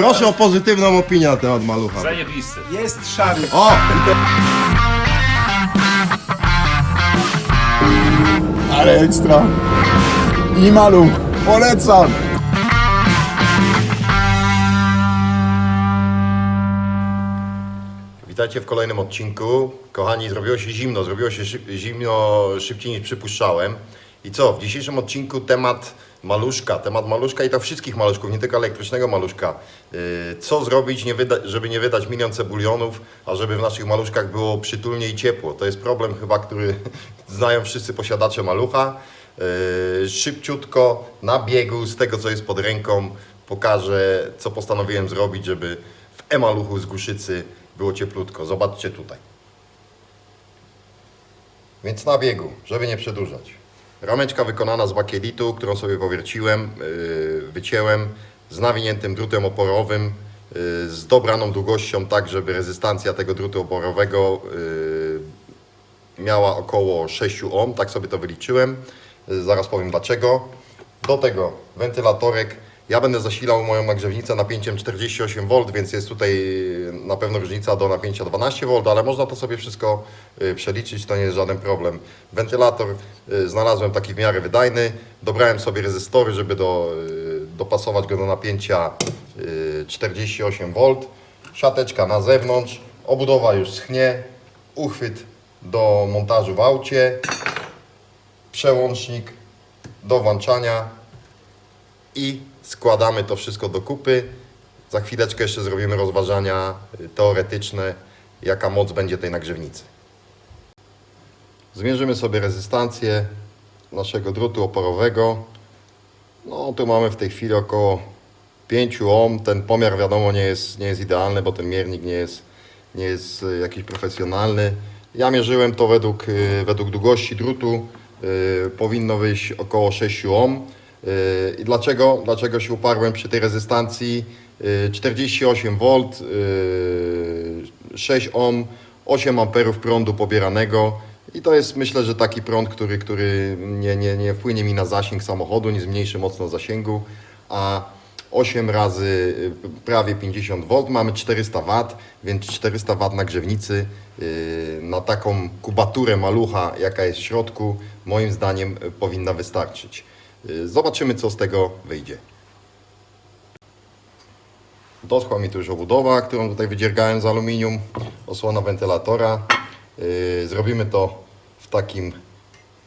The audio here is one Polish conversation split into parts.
Proszę o pozytywną opinię na temat malucha. Zajebisty. Jest szary. O! i Ale ekstra. I maluch. Polecam. Witajcie w kolejnym odcinku. Kochani, zrobiło się zimno, zrobiło się szyb, zimno szybciej niż przypuszczałem. I co? W dzisiejszym odcinku temat maluszka, temat maluszka i to wszystkich maluszków, nie tylko elektrycznego maluszka. Yy, co zrobić, żeby nie wydać milion cebulionów, a żeby w naszych maluszkach było przytulnie i ciepło. To jest problem chyba, który znają wszyscy posiadacze malucha. Yy, szybciutko, na biegu, z tego co jest pod ręką, pokażę, co postanowiłem zrobić, żeby w emaluchu z Guszycy było cieplutko. Zobaczcie tutaj. Więc na biegu, żeby nie przedłużać. Rameczka wykonana z bakielitu, którą sobie powierciłem, yy, wycięłem z nawiniętym drutem oporowym, yy, z dobraną długością, tak żeby rezystancja tego drutu oporowego yy, miała około 6 ohm, tak sobie to wyliczyłem. Zaraz powiem dlaczego. Do tego wentylatorek. Ja będę zasilał moją nagrzewnicę napięciem 48V, więc jest tutaj yy, na pewno różnica do napięcia 12V, ale można to sobie wszystko yy, przeliczyć, to nie jest żaden problem. Wentylator yy, znalazłem taki w miarę wydajny. Dobrałem sobie rezystory, żeby do, dopasować go do napięcia yy, 48V. Siateczka na zewnątrz, obudowa już schnie, uchwyt do montażu w aucie, przełącznik do włączania i składamy to wszystko do kupy. Za chwileczkę jeszcze zrobimy rozważania y, teoretyczne, jaka moc będzie tej nagrzewnicy. Zmierzymy sobie rezystancję naszego drutu oporowego. No tu mamy w tej chwili około 5 ohm. Ten pomiar wiadomo nie jest, nie jest idealny, bo ten miernik nie jest, nie jest y, jakiś profesjonalny. Ja mierzyłem to według, y, według długości drutu. Powinno wyjść około 6 ohm. Y, I dlaczego, dlaczego się uparłem przy tej rezystancji? Y, 48 V, y, 6 ohm, 8 amperów prądu pobieranego. I to jest myślę, że taki prąd, który, który nie, nie, nie wpłynie mi na zasięg samochodu, nie zmniejszy mocno zasięgu, a 8 razy y, prawie 50 V, mamy 400 W, więc 400 W na grzewnicy y, na taką kubaturę malucha, jaka jest w środku, moim zdaniem powinna wystarczyć. Y, Zobaczymy, co z tego wyjdzie. Doschła mi tu już obudowa, którą tutaj wydziergałem z aluminium, osłona wentylatora. Yy, Zrobimy to w takim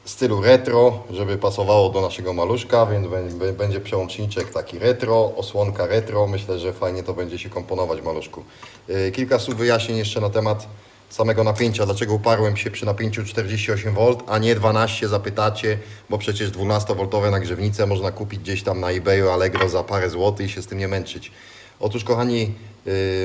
stylu retro, żeby pasowało do naszego maluszka, więc bę- bę- będzie przełączniczek taki retro, osłonka retro. Myślę, że fajnie to będzie się komponować w maluszku. Yy, Kilka słów wyjaśnień jeszcze na temat samego napięcia. Dlaczego uparłem się przy napięciu 48V, a nie 12 zapytacie, bo przecież 12V nagrzewnice można kupić gdzieś tam na eBayu Allegro za parę złotych i się z tym nie męczyć. Otóż kochani,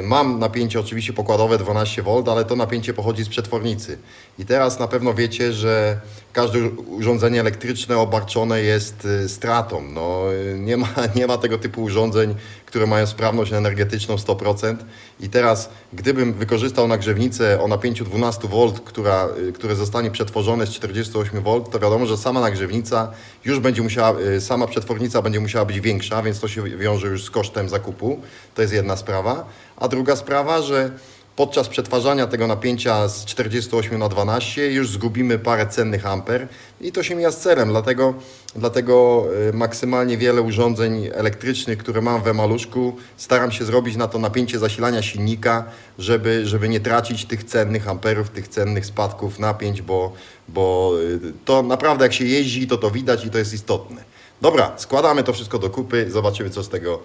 mam napięcie oczywiście pokładowe 12V, ale to napięcie pochodzi z przetwornicy. I teraz na pewno wiecie, że każde urządzenie elektryczne obarczone jest y, stratą. No, y, nie, ma, nie ma tego typu urządzeń, które mają sprawność energetyczną 100%. I teraz, gdybym wykorzystał nagrzewnicę o napięciu 12V, która, y, które zostanie przetworzone z 48V, to wiadomo, że sama nagrzewnica już będzie musiała, y, sama przetwornica będzie musiała być większa, więc to się wiąże już z kosztem zakupu. To jest jedna sprawa. A druga sprawa, że podczas przetwarzania tego napięcia z 48 na 12 już zgubimy parę cennych amper i to się mija z celem, dlatego, dlatego y, maksymalnie wiele urządzeń elektrycznych, które mam we maluszku, staram się zrobić na to napięcie zasilania silnika, żeby, żeby nie tracić tych cennych amperów, tych cennych spadków napięć, bo, bo y, to naprawdę jak się jeździ, to to widać i to jest istotne. Dobra, składamy to wszystko do kupy, zobaczymy co z tego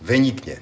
wyniknie.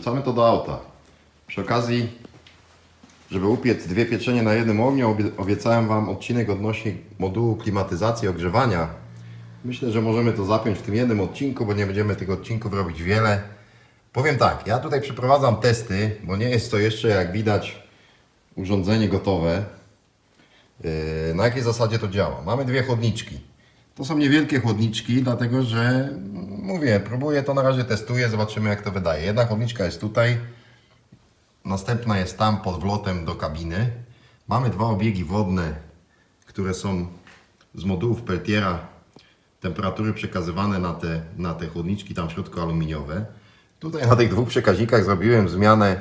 Wrzucamy to do auta. Przy okazji, żeby upiec dwie pieczenie na jednym ogniu, obie- obiecałem Wam odcinek odnośnie modułu klimatyzacji, ogrzewania. Myślę, że możemy to zapiąć w tym jednym odcinku, bo nie będziemy tych odcinków robić wiele. Powiem tak, ja tutaj przeprowadzam testy, bo nie jest to jeszcze, jak widać, urządzenie gotowe. Yy, Na jakiej zasadzie to działa? Mamy dwie chłodniczki. To są niewielkie chłodniczki, dlatego że mm, mówię, próbuję to na razie testuję, zobaczymy jak to wydaje. Jedna chłodniczka jest tutaj, następna jest tam pod wlotem do kabiny. Mamy dwa obiegi wodne, które są z modułów Peltiera, temperatury przekazywane na te, na te chłodniczki tam w środku aluminiowe. Tutaj na tych dwóch przekaźnikach zrobiłem zmianę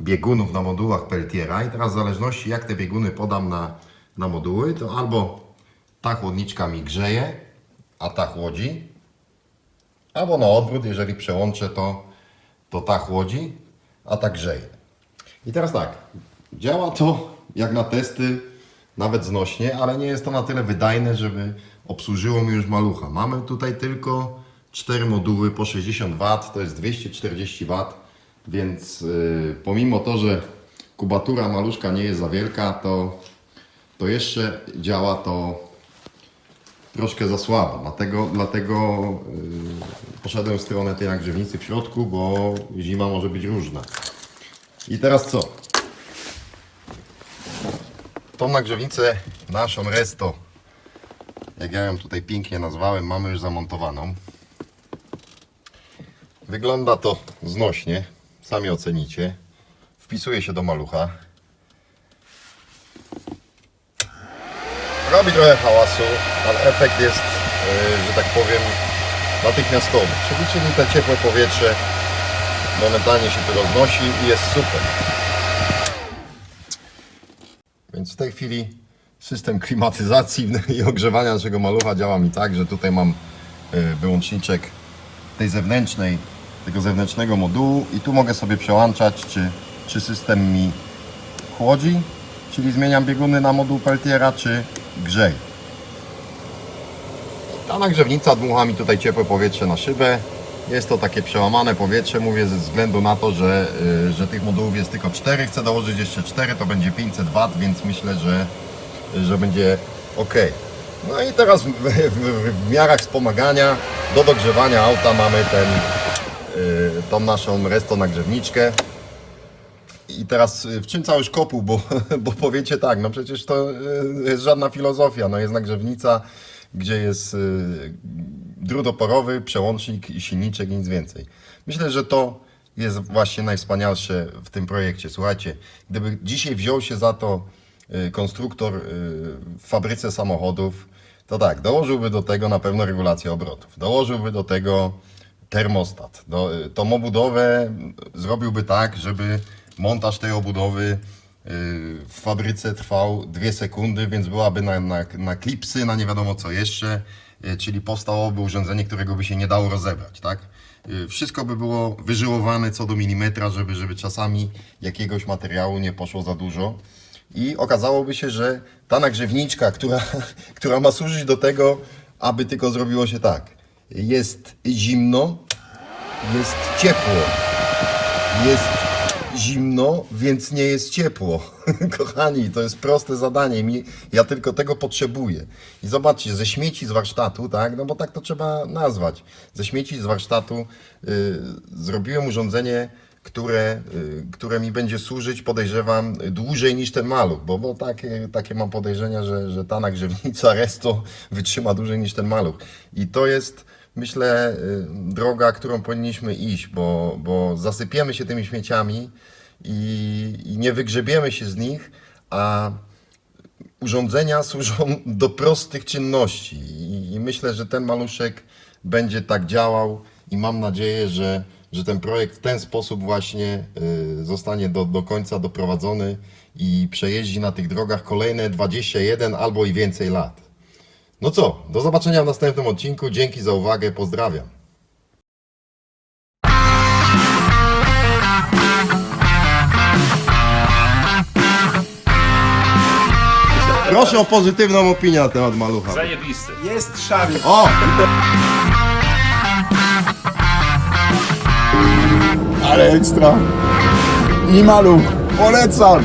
biegunów na modułach Peltiera i teraz w zależności jak te bieguny podam na, na moduły, to albo ta chłodniczka mi grzeje, a ta chłodzi, albo na odwrót, jeżeli przełączę to, to ta chłodzi, a ta grzeje. I teraz tak, działa to jak na testy nawet znośnie, ale nie jest to na tyle wydajne, żeby obsłużyło mi już malucha. Mamy tutaj tylko 4 moduły po 60 W, to jest 240 W, więc yy, pomimo to, że kubatura maluszka nie jest za wielka, to, to jeszcze działa to troszkę za słabo. Dlatego, dlatego yy, poszedłem w stronę tej nagrzewnicy w środku, bo zima może być różna. I teraz co? Tą nagrzewnicę naszą Resto, jak ja ją tutaj pięknie nazwałem, mamy już zamontowaną. Wygląda to znośnie, sami ocenicie. Wpisuje się do malucha. Robi trochę hałasu, ale efekt jest, yy, że tak powiem, natychmiastowy. Czyli, te ciepłe powietrze momentalnie się tu roznosi i jest super. Więc w tej chwili system klimatyzacji i ogrzewania naszego malucha działa mi tak, że tutaj mam y, wyłączniczek tej zewnętrznej, tego zewnętrznego modułu i tu mogę sobie przełączać, czy, czy system mi chłodzi, czyli zmieniam bieguny na moduł Peltiera, czy grzeje. Ta nagrzewnica dmucha mi tutaj ciepłe powietrze na szybę. Jest to takie przełamane powietrze, mówię ze względu na to, że, y, że tych modułów jest tylko 4. Chcę dołożyć jeszcze 4, to będzie 500 W, więc myślę, że, że będzie ok. No i teraz w, w, w, w miarach wspomagania do dogrzewania auta mamy ten, y, tą naszą resto nagrzewniczkę. I teraz y, w czym cały szkopuł, bo, bo powiecie tak, no przecież to y, jest żadna filozofia, no jest nagrzewnica, gdzie jest y, drut oporowy, przełącznik i silniczek nic więcej. Myślę, że to jest właśnie najwspanialsze w tym projekcie. Słuchajcie, gdyby dzisiaj wziął się za to konstruktor w fabryce samochodów, to tak, dołożyłby do tego na pewno regulację obrotów, dołożyłby do tego termostat. Do, tą obudowę zrobiłby tak, żeby montaż tej obudowy y, w fabryce trwał 2 sekundy, więc byłaby na, na, na klipsy, na nie wiadomo co jeszcze, y, czyli powstałoby urządzenie, którego by się nie dało rozebrać, tak? Y, Wszystko by było wyżyłowane co do milimetra, żeby, żeby czasami jakiegoś materiału nie poszło za dużo. I okazałoby się, że ta nagrzewniczka, która, która ma służyć do tego, aby tylko zrobiło się tak. Jest zimno, jest ciepło. Jest zimno, więc nie jest ciepło. Kochani, to jest proste zadanie. Mi, ja tylko tego potrzebuję. I zobaczcie, ze śmieci z warsztatu, tak, no bo tak to trzeba nazwać. Ze śmieci z warsztatu y, zrobiłem urządzenie, które, y, które mi będzie służyć, podejrzewam, dłużej niż ten maluch, bo, bo takie, takie mam podejrzenia, że, że ta nagrzewnica Resto wytrzyma dłużej niż ten maluch. I to jest myślę, y, droga, którą powinniśmy iść, bo, bo zasypiemy się tymi śmieciami i, i nie wygrzebiemy się z nich, a urządzenia służą do prostych czynności. I, I myślę, że ten maluszek będzie tak działał i mam nadzieję, że, że ten projekt w ten sposób właśnie y, zostanie do, do końca doprowadzony i przejeździ na tych drogach kolejne 21 albo i więcej lat. No co, do zobaczenia w następnym odcinku. Dzięki za uwagę, pozdrawiam. Proszę o pozytywną opinię na temat malucha. Zajebisty. Jest szary. O! Ale ekstra. I maluch. Polecam.